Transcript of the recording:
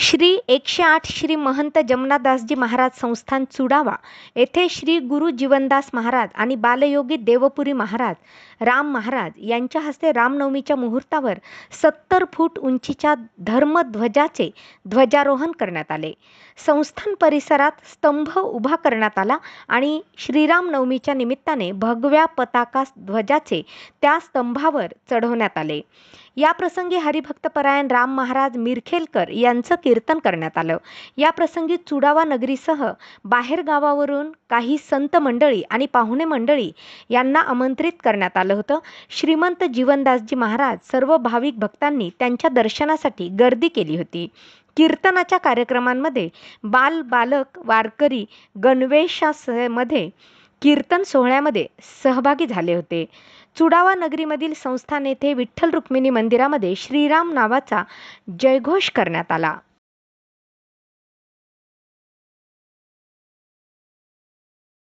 श्री एकशे आठ श्री महंत जमनादासजी महाराज संस्थान चुडावा येथे श्री गुरु जीवनदास महाराज आणि बालयोगी देवपुरी महाराज राम महाराज यांच्या हस्ते रामनवमीच्या मुहूर्तावर सत्तर फूट उंचीच्या धर्मध्वजाचे ध्वजारोहण करण्यात आले. संस्थान परिसरात स्तंभ उभा करण्यात आला आणि श्रीराम नवमीच्या निमित्ताने भगव्या पताका ध्वजाचे त्या स्तंभावर चढवण्यात आले. या प्रसंगी हरिभक्तपरायण राम महाराज मिरखेलकर यांचं कीर्तन करण्यात आलं. या प्रसंगी चुडावा नगरीसह बाहेर गावावरून काही संत मंडळी आणि पाहुणे मंडळी यांना आमंत्रित करण्यात आलं होतं. श्रीमंत जीवनदासजी महाराज सर्व भाविक भक्तांनी त्यांच्या दर्शनासाठी गर्दी केली होती. कीर्तनाच्या कार्यक्रमांमध्ये बाल बालक वारकरी गणवेशामध्ये कीर्तन सोहळ्यामध्ये सहभागी झाले होते. चुडावा नगरीमधील संस्थान येथे विठ्ठल रुक्मिणी मंदिरामध्ये श्रीराम नावाचा जयघोष करण्यात आला.